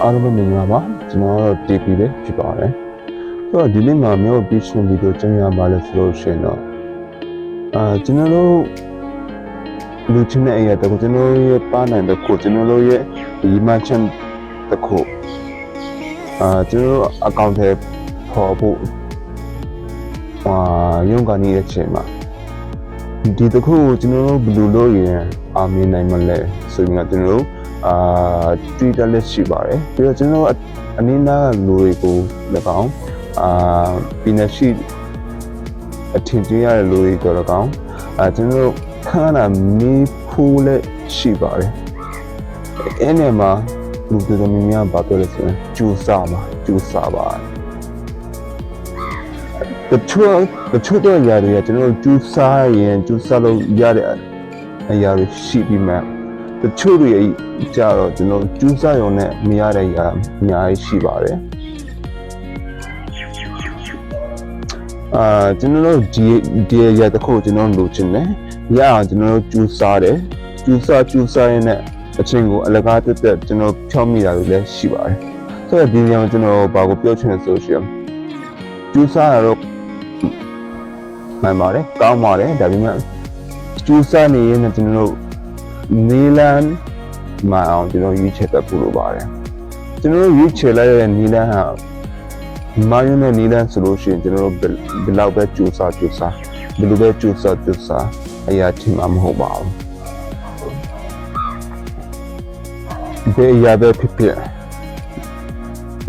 အားလုံးပဲမင်္ဂလာပါကျွန်တော်ကတော့ TP ပဲဖြစ်ပါတယ်ဆိုတော့ဒီနေ့မှာမျိုး pitching video ကျင်းရပါလဲဆိုလို့ရှိရင်တော့အာကျွန်တော်တို့လူချင်းတဲ့အရာတကူကျွန်တော်တို့ရဲ့ပါနိုင်တဲ့ကိုကျွန်တော်တို့ရဲ့ဒီ merchant တခုအာကျွန်တော်တို့အကောင့်ထဲပေါ်ဖို့အာရုံးကနေတဲ့အချိန်မှာဒီတခုကိုကျွန်တော်တို့ဘယ်လိုလုပ်ရင်အာမြင်နိုင်မလဲဆိုပြီးတော့ကျွန်တော်တို့ အာ Twitter လက်ရှိပါတယ်ပြီးတော့ကျွန်တော်တို့အနည်းနာလူတွေကို၎င်းအာပြည်နယ်ရှိအထင်ကြီးရတဲ့လူတွေတော့၎င်းအာကျွန်တော်တို့ခန္ဓာမီးဖူးလက်ရှိပါတယ်အဲ့ဒီမှာလူတွေတော်များများဘာပြောလဲဆိုရင်ကျူစာမှာကျူစာပါတချို့တချို့တော့ຢာတွေကကျွန်တော်တို့ကျူစာရင်ကျူစာလို့ရတဲ့အရာတွေရှိပြီးမှ တချို့တွေကြတော့ကျွန်တော်ကျူးစားရုံနဲ့မရတဲ့ຢာအများကြီးရှိပါတယ်အာကျွန်တော်တို့ဒီဒီຢာတစ်ခုကျွန်တော်လိုချင်တယ်ရအောင်ကျွန်တော်တို့ကျူးစားတယ်ကျူးစားကျူးစားရင်းနဲ့အချင်းကိုအလကားတက်တက်ကျွန်တော်ဖြောင်းမိတာတွေလည်းရှိပါတယ်ဆိုတော့ဒီညမှာကျွန်တော်ဘာကိုပြောချင်လဲဆိုရှင်ကျူးစားရတော့မှန်ပါတယ်ကောင်းပါတယ်ဒါပေမဲ့ကျူးစားနေရင်လည်းကျွန်တော်တို့ နီလန်မအောင်ကျွန်တော်ရွေးချယ်တတ်ဖို့လိုပါတယ်ကျွန်တော်ရွေးချယ်လိုက်တဲ့နီလန်ဟာမာယွန်းနဲ့နီလန်ဆိုလို့ရှိရင်ကျွန်တော်တို့ဘယ်လောက်ပဲကြိုးစားကြိုးစားဘယ်လိုပဲကြိုးစားကြိုးစားအရာထင်မှာမဟုတ်ပါဘူးဒီအရာပဲဖြစ်ဖြစ်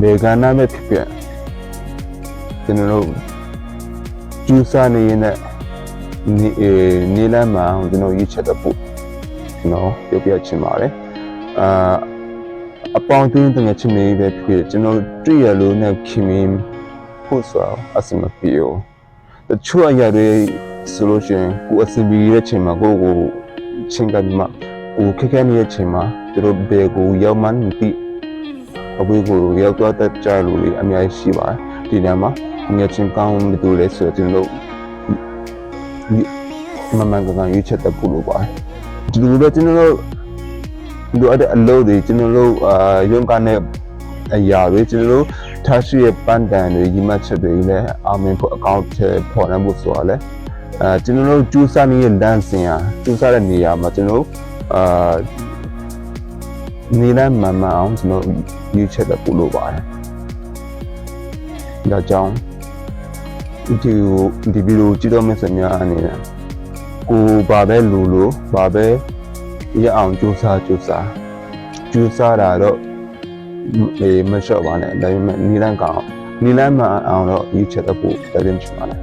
ဒီကဏ္ဍပဲဖြစ်ဖြစ်ကျွန်တော်တို့ကြိုးစားနေရင်လည်းနီနီလန်မအောင်ကျွန်တော်ရွေးချယ်တတ်ဖို့ကျွ န်တော်ပြောပြချင်ပါတယ်အာအပေါင်းအသင်းတငယ်ချင်းတွေပဲဖြစ်ဖြစ်ကျွန်တော်တွေ့ရလို့နဲ့ခင်မင်းဖို့ဆိုတော့အစမပြေဘူးတချို့အရာတွေဆိုလို့ရှိရင်ကိုယ်အစင်ပြီးရဲ့ချိန်မှာကိုယ့်ကိုချင်းကမှကိုခက်ခဲနေတဲ့ချိန်မှာသူတို့ဘယ်ကိုရောက်မှန်းမသိအဝေးကိုရောက်တော့တတ်ကြလို့လေအများကြီးရှိပါတယ်ဒီနေရာမှာငယ်ချင်းကောင်းမတူလဲဆိုတော့ကျွန်တော်မမှန်ကန်ရွေးချက်တတ်ဖို့လိုပါတယ် ဒီလိုပဲကျွန်တော်တို့လိုအပ်တဲ့အလုပ်တွေကျွန်တော်တို့အာရုံးကနေအရာတွေကျွန်တော်တို့ထားရှိရဲ့ပန်းတန်တွေရီမတ်ချက်တွေလည်းအောင်မြင်ဖို့အကောင့်ထဲပေါ်နိုင်ဖို့ဆိုတာလဲအဲကျွန်တော်တို့ကျူးစားနေတဲ့လမ်းစဉ်ဟာကျူးစားတဲ့နေရာမှာကျွန်တော်တို့အာနေလမ်းမှန်မှန်အောင်ကျွန်တော်ရွေးချက်တဲ့ပို့လို့ပါတယ်ဒါကြောင့်ဒီဒီဗီဒီယိုကြည့်တော့မယ့်စများအနေနဲ့ ကိုဘာပဲလူလူဘာပဲရအောင်ကြိုးစားကြိုးစားကြိုးစားတာတော့အေးမလျှော့ပါနဲ့ဒါပေမဲ့နီလန်းကောင်နီလန်းမအောင်တော့ရွေးချက်တော့ပို့တည်တင်ချင်ပါတယ်